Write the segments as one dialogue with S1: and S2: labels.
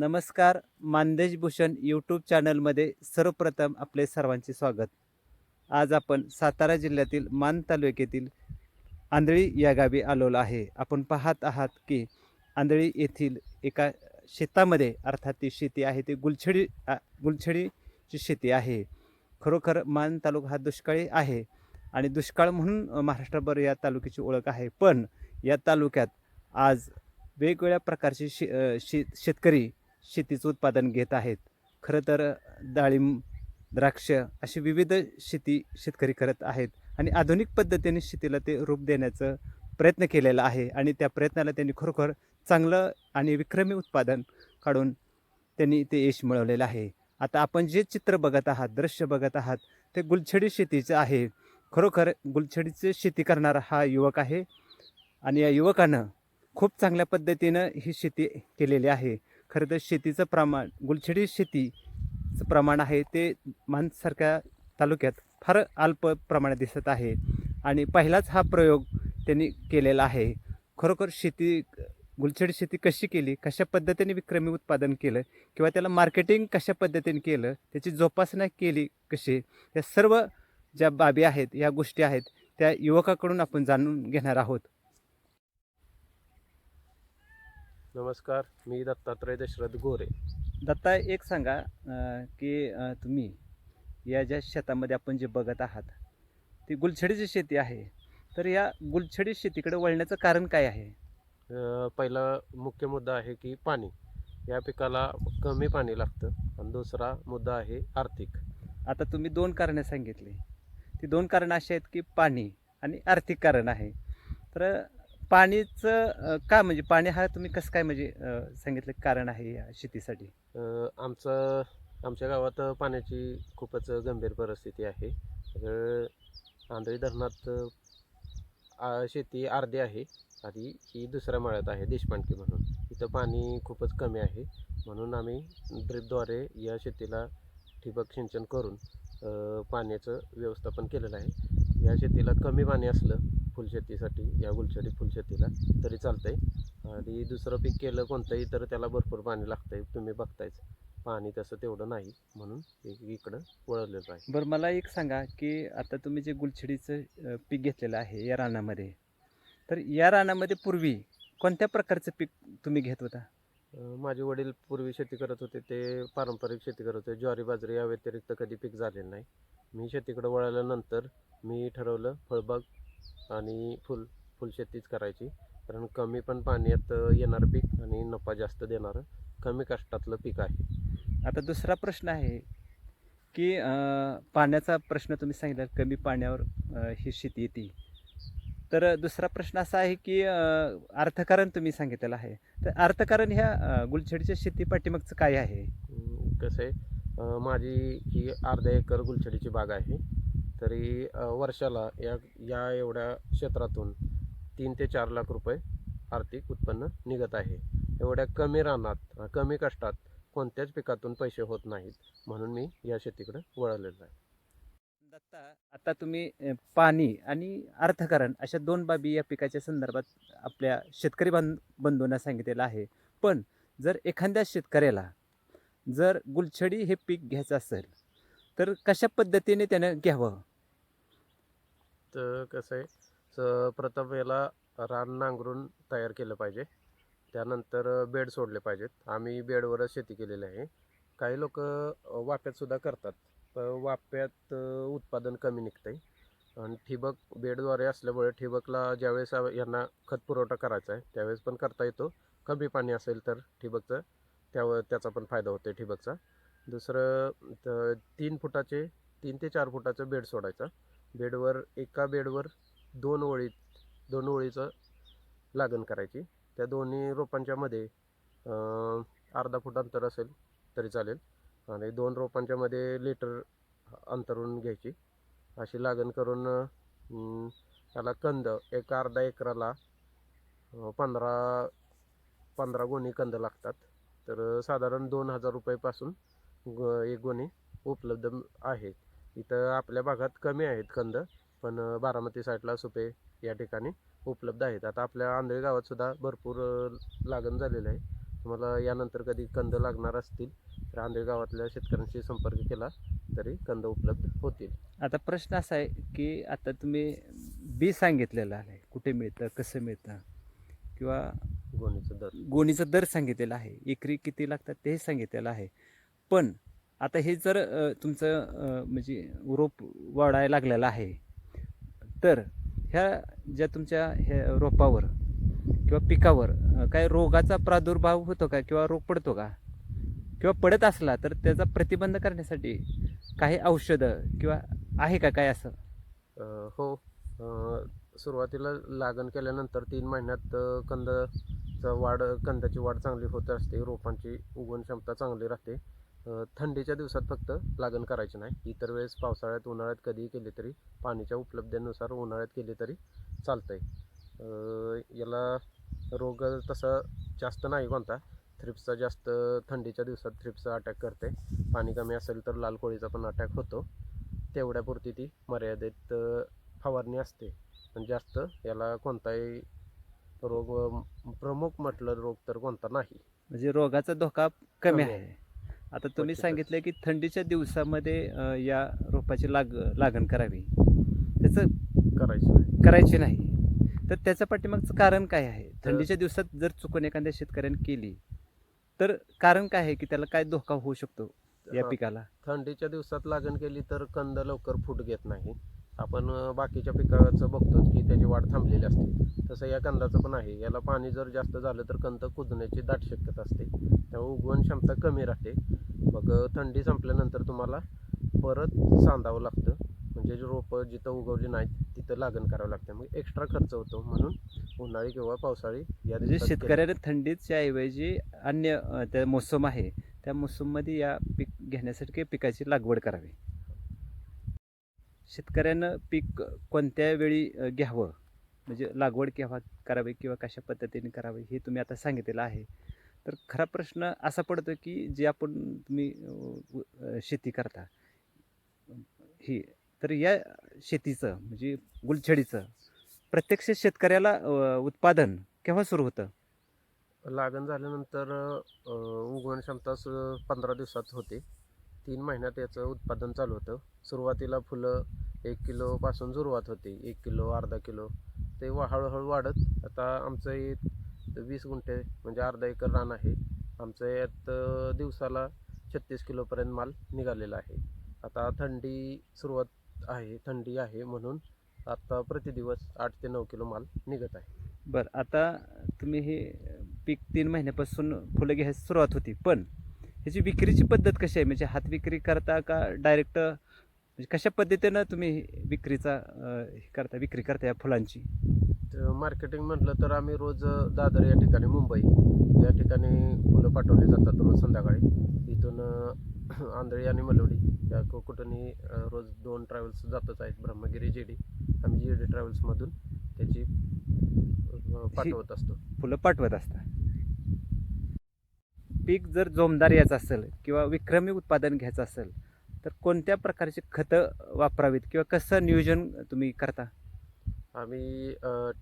S1: नमस्कार मानदेश भूषण यूट्यूब चॅनलमध्ये सर्वप्रथम आपले सर्वांचे स्वागत. आज आपण सातारा जिल्ह्यातील मान तालुक्यातील आंधळी या गावी आलेलो आहे. आपण पाहत आहात की आंधळी येथील एका शेतामध्ये अर्थात ती शेती आहे ती गुलछडी गुलछडीची शेती आहे. खरोखर मान तालुका हा दुष्काळी आहे आणि दुष्काळ म्हणून महाराष्ट्रभर या तालुक्याची ओळख आहे. पण या तालुक्यात आज वेगवेगळ्या प्रकारचे शे शे शेतकरी शेतीचं उत्पादन घेत आहेत. खरं तर डाळिंब द्राक्ष अशी विविध शेती शेतकरी करत आहेत आणि आधुनिक पद्धतीने शेतीला ते रूप देण्याचं प्रयत्न केलेला आहे आणि त्या प्रयत्नाला त्यांनी खरोखर चांगलं आणि विक्रमी उत्पादन काढून त्यांनी ते यश मिळवलेलं आहे. आता आपण जे चित्र बघत आहात दृश्य बघत आहात ते गुलछडी शेतीचं आहे. खरोखर गुलछडीचं शेती करणारा हा युवक आहे आणि या युवकानं खूप चांगल्या पद्धतीनं ही शेती केलेली आहे. खरं तर शेतीचं प्रमाण गुलछडी शेतीचं प्रमाण आहे ते मानसारख्या तालुक्यात फार अल्प प्रमाणात दिसत आहे. आणि पहिलाच हा प्रयोग त्यांनी केलेला आहे. खरोखर शेती गुलछडी शेती कशी केली कशा पद्धतीने विक्रमी उत्पादन केलं किंवा त्याला मार्केटिंग कशा पद्धतीने केलं त्याची जोपासना केली कशी या सर्व ज्या बाबी आहेत या गोष्टी आहेत त्या युवकाकडून आपण जाणून घेणार आहोत.
S2: नमस्कार मी दत्तात्रय दशरथ गोरे.
S1: दत्ता एक सांगा अं, की अं, तुम्ही या ज्या शेतामध्ये आपण जे बघत आहात ती गुलछडीची शेती आहे. तर या गुलछडी शेतीकडे वळण्याचं कारण काय आहे?
S2: अ, पहिला मुख्य मुद्दा आहे की पाणी. या पिकाला कमी पाणी लागतं. आणि दुसरा मुद्दा आहे आर्थिक.
S1: आता तुम्ही दोन कारणं सांगितली. ती दोन कारणं अशी आहेत की पाणी आणि आर्थिक कारण आहे. तर पाणीचं का म्हणजे पाणी हा तुम्ही कसं काय म्हणजे सांगितलं कारण आहे या शेतीसाठी?
S2: आमचं आमच्या गावात पाण्याची खूपच गंभीर परिस्थिती आहे. तर आंधळी धरणात शेती अर्धी आहे आधी ही दुसऱ्या माळ्यात आहे देशपांडकी म्हणून. इथं पाणी खूपच कमी आहे. म्हणून आम्ही ड्रिपद्वारे या शेतीला ठिबक सिंचन करून पाण्याचं व्यवस्थापन केलेलं आहे. या शेतीला कमी पाणी असलं फुलशेतीसाठी या गुलछडी फुलशेतीला तरी चालतंय. आणि दुसरं पीक केलं कोणतंही तर त्याला भरपूर पाणी लागतंय. तुम्ही बघतायच. पाणी तसं तेवढं नाही म्हणून इकडं वळवलेलं आहे.
S1: बरं मला एक सांगा की आता तुम्ही जे गुलछडीचं पीक घेतलेलं आहे या रानामध्ये तर या रानामध्ये पूर्वी कोणत्या प्रकारचं पीक तुम्ही घेत होता?
S2: माझे वडील पूर्वी शेती करत होते. ते पारंपरिक शेती करत होते. ज्वारी बाजरी या व्यतिरिक्त कधी पीक झालेलं नाही. मी शेतीकडे वळाल्यानंतर मी ठरवलं फळबाग आणि फुल फुलशेतीच करायची. कारण कमी पण पाण्यात येणारं पीक आणि नफा जास्त देणारं. कमी कष्टातलं पीक आहे.
S1: आता दुसरा प्रश्न आहे की पाण्याचा प्रश्न तुम्ही सांगितला कमी पाण्यावर ही शेती येते. तर दुसरा प्रश्न असा आहे की अर्थकारण तुम्ही सांगितलेलं आहे. तर अर्थकारण ह्या गुलछडीच्या शेती पाठीमागचं काय आहे?
S2: कसं आहे माझी ही अर्धा एकर गुलछडीची बाग आहे. तरी वर्षाला या या एवढ्या क्षेत्रातून तीन ते चार लाख रुपये आर्थिक उत्पन्न निघत आहे. एवढ्या कमी रानात कमी कष्टात कोणत्याच पिकातून पैसे होत नाहीत म्हणून मी या शेतीकडे वळलेलो आहे.
S1: दत्ता आता तुम्ही पाणी आणि अर्थकारण अशा दोन बाबी या पिकाच्या संदर्भात आपल्या शेतकरी बांध बंधूंना सांगितलेलं आहे. पण जर एखाद्या शेतकऱ्याला जर गुलछडी हे पीक घ्यायचं असेल तर कशा पद्धतीने त्यानं घ्यावं?
S2: तर कसं आहे स प्रथम याला रान नांगरून तयार केलं पाहिजे. त्यानंतर बेड सोडले पाहिजेत. आम्ही बेडवरच शेती केलेली आहे. काही लोक वाप्यातसुद्धा करतात. पण वाफ्यात उत्पादन कमी निघतंय. आणि ठिबक बेडद्वारे असल्यामुळे ठिबकला ज्यावेळेस यांना खत पुरवठा करायचा आहे त्यावेळेस पण करता येतो. कमी पाणी असेल तर ठिबकचं त्यावर त्याचा पण फायदा होतो ठिबकचा. दुसरं तर तीन फुटाचे तीन ते चार फुटाचं बेड सोडायचा. बेडवर एका बेडवर दोन ओळी दोन ओळीचं लागण करायची. त्या दोन्ही रोपांच्यामध्ये अर्धा फूट अंतर असेल तरी चालेल. आणि दोन रोपांच्यामध्ये लिटर अंतरून घ्यायची. अशी लागण करून त्याला कंद एक अर्धा एकराला पंधरा पंधरा गोणी कंद लागतात. तर साधारण दोन हजार रुपयेपासून ग एक गोणी उपलब्ध आहेत इथं आपल्या भागात कमी आहेत कंद पण बारामती साईडला सुपे या ठिकाणी उपलब्ध आहेत. आता आपल्या आंधळी गावात सुद्धा भरपूर लागण झालेलं आहे. तुम्हाला यानंतर कधी कंद लागणार असतील तर आंधळी गावातल्या शेतकऱ्यांशी संपर्क केला तरी कंद उपलब्ध होतील.
S1: आता प्रश्न असा आहे की आता तुम्ही बी सांगितलेलं आहे कुठे मिळतं कसं मिळतं? किंवा
S2: गोणीचं दर.
S1: गोणीचा दर सांगितलेला आहे एकरी किती लागतात तेही सांगितलेलं आहे. पण आता हे जर तुमचं म्हणजे रोप वाढायला लागलेलं आहे तर ह्या ज्या तुमच्या ह्या रोपावर किंवा पिकावर काय रोगाचा प्रादुर्भाव होतो का किंवा रोग पडतो का? किंवा पडत असला तर त्याचा प्रतिबंध करण्यासाठी काही औषधं किंवा आहे का काय असं?
S2: हो. सुरुवातीला लागण केल्यानंतर तीन महिन्यात अ, कंदचा वाढ कंदाची वाढ चांगली होत असते. रोपांची उगवण क्षमता चांगली राहते. थंडीच्या दिवसात फक्त लागण करायची नाही. इतर वेळेस पावसाळ्यात उन्हाळ्यात कधीही केली तरी पाण्याच्या उपलब्धतेनुसार उन्हाळ्यात केली तरी चालतंय. अ, याला रोग तसा जास्त नाही कोणता थ्रिप्सचा जास्त थंडीच्या दिवसात थ्रिप्सचा अटॅक करते. पाणी कमी असेल तर लाल कोळीचा पण अटॅक होतो. तेवढ्यापुरती ती मर्यादित फवारणी असते. पण जास्त याला कोणताही रोग प्रमुख म्हटलं रोग तर कोणता नाही.
S1: म्हणजे रोगाचा धोका कमी आहे. आता तुम्ही. सांगितलं की थंडीच्या दिवसामध्ये या रोपाची लाग लागण करावी. त्याचं
S2: करायची नाही.
S1: करायची नाही. तर त्याच्या पाठीमागचं कारण काय आहे? थंडीच्या दिवसात जर चुकून एखाद्या शेतकऱ्याने केली तर कारण काय आहे की त्याला काय धोका होऊ शकतो या पिकाला?
S2: थंडीच्या दिवसात लागण केली तर कंद लवकर फूट घेत नाही. आपण बाकीच्या पिकाचं बघतो की त्याची वाढ थांबलेली असते. तसं या कंदाचं पण आहे. याला पाणी जर जास्त झालं तर कंद कुजण्याची दाट शक्यता असते. त्यामुळे उगवण क्षमता कमी राहते. मग थंडी संपल्यानंतर तुम्हाला परत सांधावं लागतं. म्हणजे जी रोपं जिथं उगवली नाहीत तिथं लागण करावं लागतं. मग एक्स्ट्रा खर्च होतो. म्हणून उन्हाळी किंवा पावसाळी या
S1: म्हणजे शेतकऱ्याने थंडीच्या ऐवजी अन्य त्या मोसम आहे त्या मोसममध्ये या पीक घेण्यासाठी पिकाची लागवड करावी. शेतकऱ्यानं पीक कोणत्या वेळी घ्यावं? म्हणजे लागवड केव्हा करावी किंवा कशा पद्धतीने करावी हे तुम्ही आता सांगितलेलं आहे. तर खरा प्रश्न असा पडतो की जे आपण तुम्ही शेती करता ही तर या शेतीचं म्हणजे गुलछडीचं प्रत्यक्ष शेतकऱ्याला उत्पादन केव्हा सुरू होतं?
S2: लागण झाल्यानंतर उगवण क्षमता पंधरा दिवसात होते. तीन महिन्यात याचं उत्पादन चालू होतं. सुरुवातीला फुलं एक किलोपासून सुरुवात होते. एक किलो अर्धा किलो. ते वा हळूहळू वाढत. आता आमचं हे वीस गुंठे म्हणजे अर्धा एकर रान आहे. आमचं यात दिवसाला छत्तीस किलोपर्यंत माल निघालेला आहे. आता थंडी सुरुवात आहे थंडी आहे म्हणून आता प्रतिदिवस आठ ते नऊ किलो माल निघत आहे.
S1: बरं आता तुम्ही हे पीक तीन महिन्यापासून फुलं घ्यायला सुरुवात होती पण ह्याची विक्रीची पद्धत कशी आहे? म्हणजे हात विक्री करता का डायरेक्ट म्हणजे कशा पद्धतीनं तुम्ही विक्रीचा करता विक्री करता या फुलांची?
S2: तर मार्केटिंग म्हटलं तर आम्ही रोज दादर या ठिकाणी मुंबई या ठिकाणी फुलं पाठवली जातात रोज संध्याकाळी. इथून आंधळी आणि मलवडी या कु- कुठूनही अ, रोज दोन ट्रॅव्हल्स जातच आहेत. ब्रह्मगिरी जी डी आम्ही जी डी ट्रॅव्हल्समधून त्याची पाठवत असतो.
S1: फुलं पाठवत असता पीक जर जोमदार यायचं असेल किंवा विक्रमी उत्पादन घ्यायचं असेल तर कोणत्या प्रकारची खतं वापरावीत किंवा कसं नियोजन तुम्ही करता?
S2: आम्ही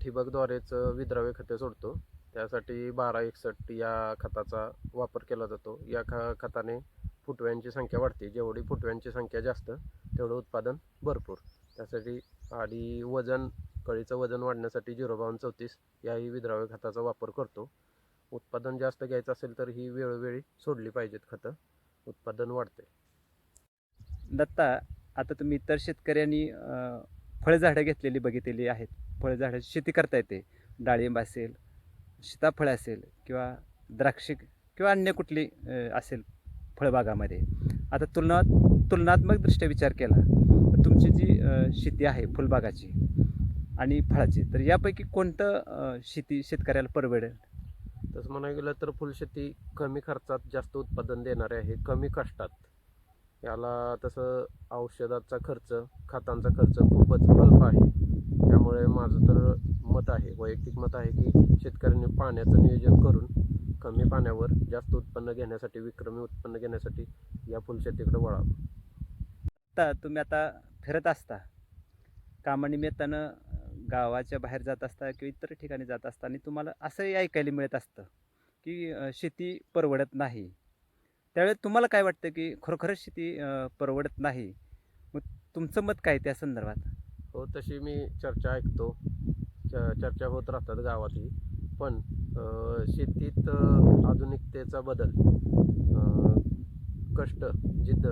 S2: ठिबकद्वारेच विद्राव्य खते सोडतो. त्यासाठी बारा एकसष्ट या खताचा वापर केला जातो. या ख खताने फुटव्यांची संख्या वाढते. जेवढी फुटव्यांची संख्या जास्त तेवढं उत्पादन भरपूर. त्यासाठी आणि वजन कळीचं वजन वाढण्यासाठी झिरो बावन्न चौतीस याही विद्राव्य खताचा वापर करतो. उत्पादन जास्त घ्यायचं असेल तर ही वेळोवेळी सोडली पाहिजेत खतं. उत्पादन वाढते
S1: दत्ता आता तुम्ही इतर शेतकऱ्यांनी फळझाडं घेतलेली बघितलेली आहेत. फळझाडाची शेती करता येते डाळिंब असेल सीताफळ असेल किंवा द्राक्ष किंवा अन्य कुठली असेल फळबागामध्ये. आता तुलना तुलनात्मक दृष्ट्या विचार केला तर तुमची जी शेती आहे फुलबागाची आणि फळाची तर यापैकी कोणतं शेती शेतकऱ्याला परवडेल?
S2: तसं म्हणायला गेलं तर फुलशेती कमी खर्चात जास्त उत्पादन देणारे आहे कमी कष्टात. याला तसं औषधाचा खर्च खतांचा खर्च खूपच अल्प आहे. त्यामुळे माझं तर मत आहे वैयक्तिक मत आहे की शेतकऱ्यांनी पाण्याचं नियोजन करून कमी पाण्यावर जास्त उत्पन्न घेण्यासाठी विक्रमी उत्पन्न घेण्यासाठी या फुलशेतीकडे वळावं.
S1: आता तुम्ही आता फिरत असता. कामानिमित्तानं गावाच्या बाहेर जात असता किंवा इतर ठिकाणी जात असता आणि तुम्हाला असंही ऐकायला मिळत असतं की शेती परवडत नाही. त्यावेळेस तुम्हाला काय वाटतं की खरोखरच शेती परवडत नाही? मग तुमचं मत काय त्या संदर्भात?
S2: हो तशी मी चर्चा ऐकतो. च चर्चा होत राहतात गावातही पण शेतीत आधुनिकतेचा बदल कष्ट जिद्द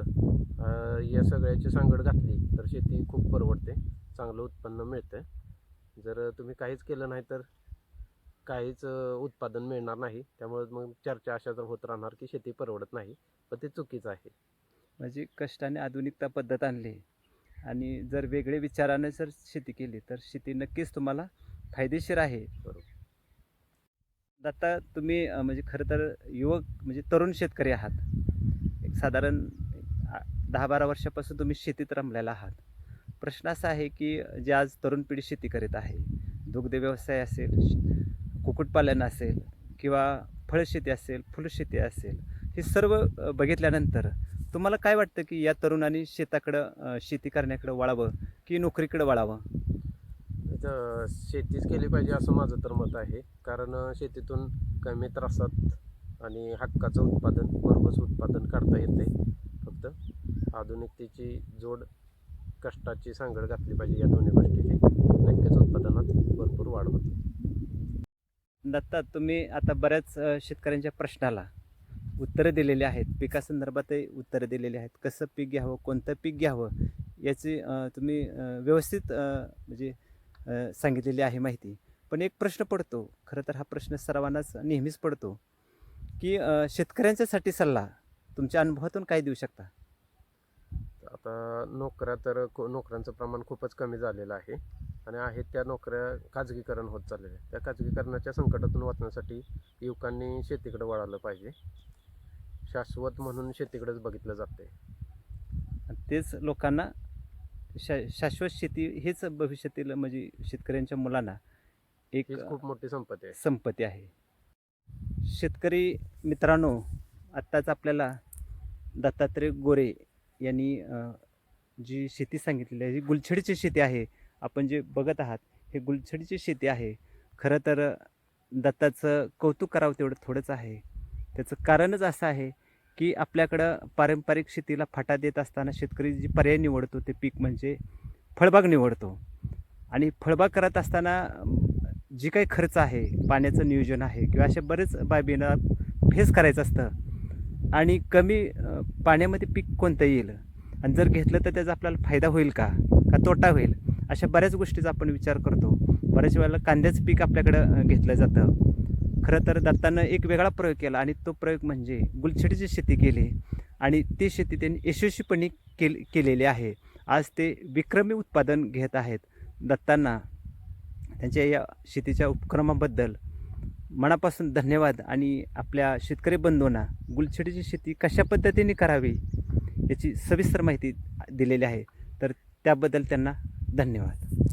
S2: या सगळ्याची सांगड घातली तर शेती खूप परवडते. चांगलं उत्पन्न मिळतं जर तुम्ही काहीच केलं नाही तर काहीच उत्पादन मिळणार नाही. त्यामुळे मग चर्चा अशाच होत राहणार की शेती परवडत नाही पण ते चुकीचं आहे.
S1: म्हणजे कष्टाने आधुनिकता पद्धत आणली आणि जर वेगळे विचाराने जर शेती केली तर शेती नक्कीच तुम्हाला फायदेशीर आहे.
S2: बरोबर.
S1: आता तुम्ही म्हणजे खरं तर युवक म्हणजे तरुण शेतकरी आहात. एक साधारण दहा बारा वर्षापासून तुम्ही शेतीत रमलेला आहात. प्रश्न असा आहे की जे आज तरुण पिढी शेती करीत आहे दुग्ध व्यवसाय असेल श- कुक्कुटपालन असेल किंवा फळशेती असेल फुलशेती असेल हे सर्व बघितल्यानंतर तुम्हाला काय वाटतं की या तरुणांनी शेताकडं शेती करण्याकडं वळावं की नोकरीकडं वळावं?
S2: तर शेतीच केली पाहिजे असं माझं तर मत आहे. कारण शेतीतून कमी त्रासात आणि हक्काचं उत्पादन भरघोस उत्पादन काढता येते. फक्त आधुनिकतेची जोड कष्टाची सांगड घातली पाहिजे या दोन्ही गोष्टीची. नक्कीच उत्पादनात भरपूर वाढ होते.
S1: दत्ता तुम्ही आता बऱ्याच शेतकऱ्यांच्या प्रश्नाला उत्तरं दिलेली आहेत. पिकासंदर्भातही उत्तरं दिलेली आहेत. कसं पीक घ्यावं कोणतं पीक घ्यावं याची तुम्ही व्यवस्थित म्हणजे सांगितलेली आहे माहिती. पण एक प्रश्न पडतो खरं तर हा प्रश्न सर्वांनाच नेहमीच पडतो की शेतकऱ्यांच्यासाठी सल्ला तुमच्या अनुभवातून काय देऊ शकता?
S2: आता नोकऱ्या तर नोकऱ्यांचं प्रमाण खूपच कमी झालेलं आहे. आणि आहेत त्या नोकऱ्या खाजगीकरण होत चाललेल्या आहे त्या खाजगीकरणाच्या संकटातून वाचण्यासाठी युवकांनी शेतीकडे वळालं पाहिजे. शाश्वत म्हणून शेतीकडेच बघितलं जाते
S1: तेच लोकांना शा शाश्वत शेती हेच भविष्यातील म्हणजे शेतकऱ्यांच्या मुलांना एक
S2: खूप मोठी संपत्ती आहे.
S1: संपत्ती आहे. शेतकरी मित्रांनो आत्ताच आपल्याला दत्तात्रय गोरे यांनी जी शेती सांगितलेली आहे जी गुलछडीची शेती आहे आपण जे बघत आहात हे गुलछडीची शेती आहे. खरं तर दत्ताचं कौतुक करावं तेवढं थोडंच आहे. त्याचं कारणच असं आहे की आपल्याकडं पारंपरिक शेतीला फाटा देत असताना शेतकरी जी पर्याय निवडतो ते पीक म्हणजे फळबाग निवडतो. आणि फळबाग करत असताना जी काही खर्च आहे पाण्याचं नियोजन आहे किंवा अशा बरेच बाबींना फेस करायचं असतं आणि कमी पाण्यामध्ये पीक कोणतं येईल? आणि जर घेतलं तर त्याचा आपल्याला फायदा होईल का? का तोटा होईल? अशा बऱ्याच गोष्टीचा आपण विचार करतो. बऱ्याच वेळेला कांद्याचं पीक आपल्याकडं घेतलं जातं. खरं तर दत्तानं एक वेगळा प्रयोग केला आणि तो प्रयोग म्हणजे गुलछडीची शेती केली आणि ती शेती त्यांनी यशस्वीपणे केल केलेली आहे. आज ते विक्रमी उत्पादन घेत आहेत. दत्तांना त्यांच्या या शेतीच्या उपक्रमाबद्दल मनापासून धन्यवाद आणि आपल्या शेतकरी बंधूंना गुलछडीची शेती कशा पद्धतीने करावी याची सविस्तर माहिती दिलेली आहे. तर त्याबद्दल त्यांना धन्यवाद.